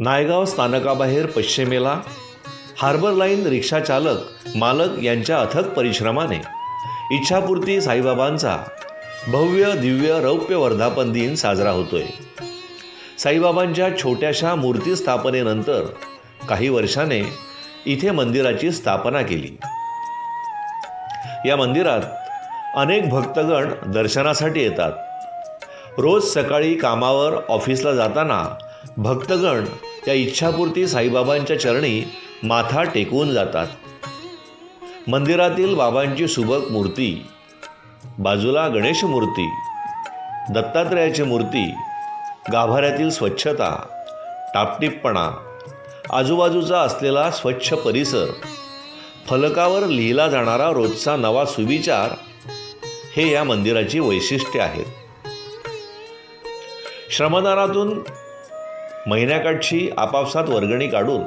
नायगाव स्थानकाबाहेर पश्चिमेला harbour line रिक्षाचालक मालक यांच्या अथक परिश्रमाने इच्छापूर्ती साईबाबांचा भव्य दिव्य रौप्य वर्धापन दिन साजरा होतोय. साईबाबांच्या छोट्याशा मूर्ती स्थापनेनंतर काही वर्षाने इथे मंदिराची स्थापना केली. या मंदिरात अनेक भक्तगण दर्शनासाठी येतात. रोज सकाळी कामावर ऑफिसला जाताना भक्तगण त्या इच्छापूर्ती साईबाबांच्या चरणी माथा टेकवून जातात. मंदिरातील बाबांची सुबक मूर्ती बाजूला गणेश मूर्ती दत्तात्रयाची मूर्ती गाभाऱ्यातील स्वच्छता टापटीपणा आजूबाजूचा असलेला स्वच्छ परिसर फलकावर लिहिला जाणारा रोजचा नवा सुविचार हे या मंदिराची वैशिष्ट्ये आहेत. श्रमदानातून महिन्याकाठची आपापसात वर्गणी काढून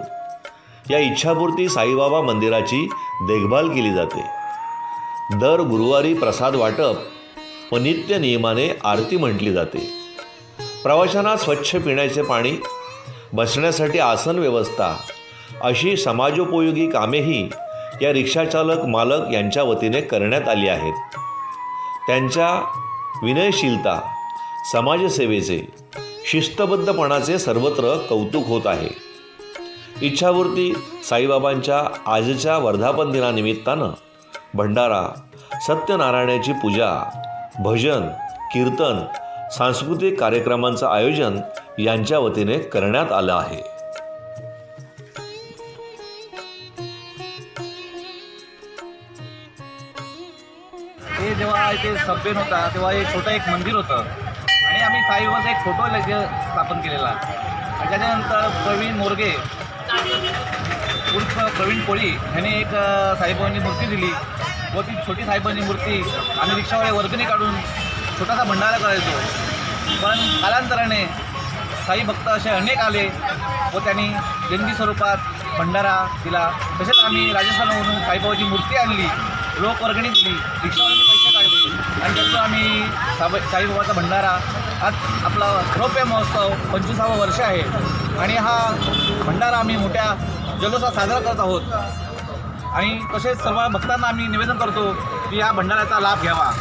या इच्छापूर्ती साईबाबा मंदिराची देखभाल केली जाते. दर गुरुवारी प्रसाद वाटप व नित्य नियमाने आरती म्हटली जाते. प्रवाशांना स्वच्छ पिण्याचे पाणी बसण्यासाठी आसन व्यवस्था अशी समाजोपयोगी कामेही या रिक्षाचालक मालक यांच्या वतीने करण्यात आली आहेत. त्यांच्या विनयशीलता समाजसेवेचे शिस्तबद्धपणाचे सर्वत्र कौतुक होत आहे. इच्छावृत्ती साईबाबांच्या आजच्या वर्धापन दिनानिमित्तानं भंडारा सत्यनारायणाची पूजा भजन कीर्तन सांस्कृतिक कार्यक्रमांचं आयोजन यांच्या वतीने करण्यात आलं आहे. हे जेव्हा इथे सभ्य होता तेव्हा एक छोटं एक मंदिर होतं. आणि आम्ही साईबाबाचा एक फोटो लगेच स्थापन केलेला. आणि त्याच्यानंतर प्रवीण मोरगे उर्फ प्रवीण कोळी ह्याने एक साईबाबांची मूर्ती दिली. व ती छोटी साहेबांची मूर्ती आम्ही रिक्षावाले वर्गणी काढून छोटासा भंडारा करायचो. पण कालांतराने साई भक्त असे अनेक आले व त्यांनी जंगी स्वरूपात भंडारा दिला. तसेच आम्ही राजस्थानवरून साईबाबाची मूर्ती आणली लोक वर्गणी दिली रिक्षावाल्यांनी पैसे काढले. आणि त्यातून आम्ही साब साईबाबाचा भंडारा आज आपला रौप्य महोत्सव पंचवीसावं वर्ष आहे. आणि हा भंडारा आम्ही मोठ्या जल्लोषात साजरा करत आहोत. आणि तसेच सर्व भक्तांना आम्ही निवेदन करतो की या भंडाऱ्याचा लाभ घ्यावा.